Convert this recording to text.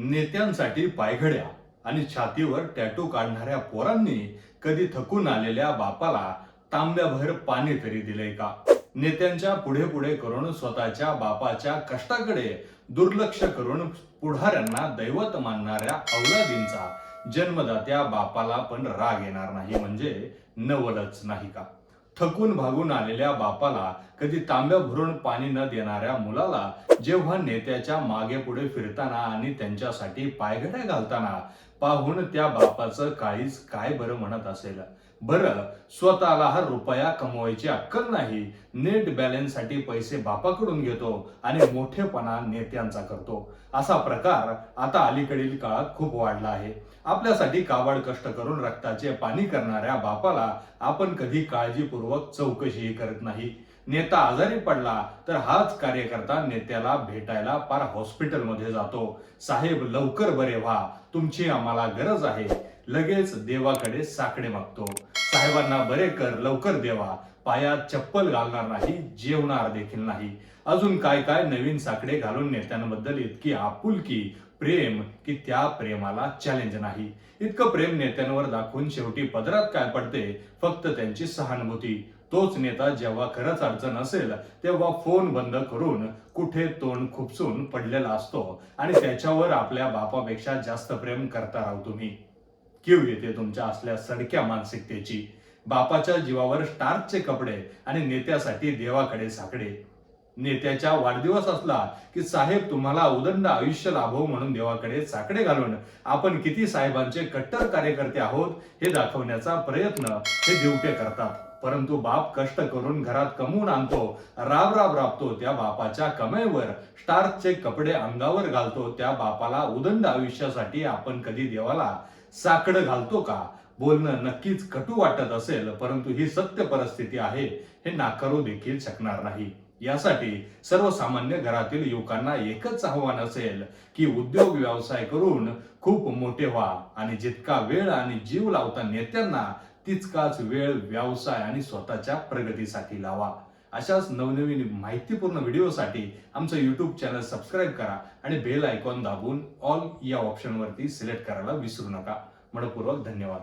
नेत्यांसाठी पायघड्या आणि छातीवर टॅटू काढणाऱ्या पोरांनी कधी थकून आलेल्या बापाला तांब्याभर पाणी तरी दिलंय का? नेत्यांच्या पुढे पुढे करून स्वतःच्या बापाच्या कष्टाकडे दुर्लक्ष करून पुढाऱ्यांना दैवत मानणाऱ्या औलादींचा जन्मदात्या बापाला पण राग येणार नाही म्हणजे नवलच नाही का? थकून भागून आलेल्या बापाला कधी तांब्या भरून पाणी न देणाऱ्या मुलाला जेव्हा नेत्याच्या मागे पुढे फिरताना आणि त्यांच्यासाठी पायघड्या घालताना पाहून त्या बापाचं काळीच काय बरं म्हणत असेल. बरं स्वतःला हा रुपया कमवायची अक्कल नाही. नेट बॅलन्ससाठी पैसे बापाकडून घेतो आणि मोठेपणा नेत्यांचा करतो. असा प्रकार आता अलीकडील काळात खूप वाढला आहे. आपल्यासाठी काबाड कष्ट करून रक्ताचे पाणी करणाऱ्या बापाला आपण कधी काळजीपूर्वक चौकशीही करत नाही. नेता आजारी पडला तर हाच कार्यकर्ता नेत्याला भेटायला पार हॉस्पिटलमध्ये जातो. साहेब लवकर बरे व्हा. तुमची आम्हाला गरज आहे. लगेच देवाकडे साकडे मागतो. साहेबांना बरे कर लवकर देवा. पायात चप्पल घालणार नाही जेवणार देखील नाही. अजून काय काय नवीन साकडे घालून नेत्यांबद्दल इतकी आपुलकी प्रेम की त्या प्रेमाला चॅलेंज नाही. इतकं प्रेम नेत्यांवर दाखवून शेवटी पदरात काय पडते फक्त त्यांची सहानुभूती. तोच नेता जेव्हा खरंच अडचण असेल तेव्हा फोन बंद करून कुठे तोंड खुपसून पडलेला असतो आणि त्याच्यावर आपल्या बापापेक्षा जास्त प्रेम करता राहू तुम्ही. कीव येते तुमच्या असल्या सडक्या मानसिकतेची. बापाच्या जीवावर स्टार्चचे कपडे आणि नेत्यासाठी देवाकडे साकडे. नेत्याच्या वाढदिवस असला की साहेब तुम्हाला उदंड आयुष्य लाभो म्हणून देवाकडे साकडे घालून आपण किती साहेबांचे कट्टर कार्यकर्ते आहोत हे दाखवण्याचा प्रयत्न हे दिवटे करतात. परंतु बाप कष्ट करून घरात कमवून आणतो राब राब राबतो त्या बापाच्या कमाईवर स्टार्चचे कपडे अंगावर घालतो त्या बापाला उदंड आयुष्यासाठी आपण कधी देवाला साकडं घालतो का? बोलणं नक्कीच कटू वाटत असेल परंतु ही सत्य परिस्थिती आहे हे नाकारू देखील शकणार नाही. यासाठी सर्वसामान्य घरातील युवकांना एकच आव्हान असेल की उद्योग व्यवसाय करून खूप मोठे व्हा आणि जितका वेळ आणि जीव लावता नेत्यांना तितकाच वेळ व्यवसाय आणि स्वतःच्या प्रगतीसाठी लावा. अशाच नवनवीन माहितीपूर्ण व्हिडिओसाठी आमचं यूट्यूब चॅनल सबस्क्राईब करा आणि बेल आयकॉन दाबून ऑल या ऑप्शनवरती सिलेक्ट करायला विसरू नका. मनपूर्वक धन्यवाद.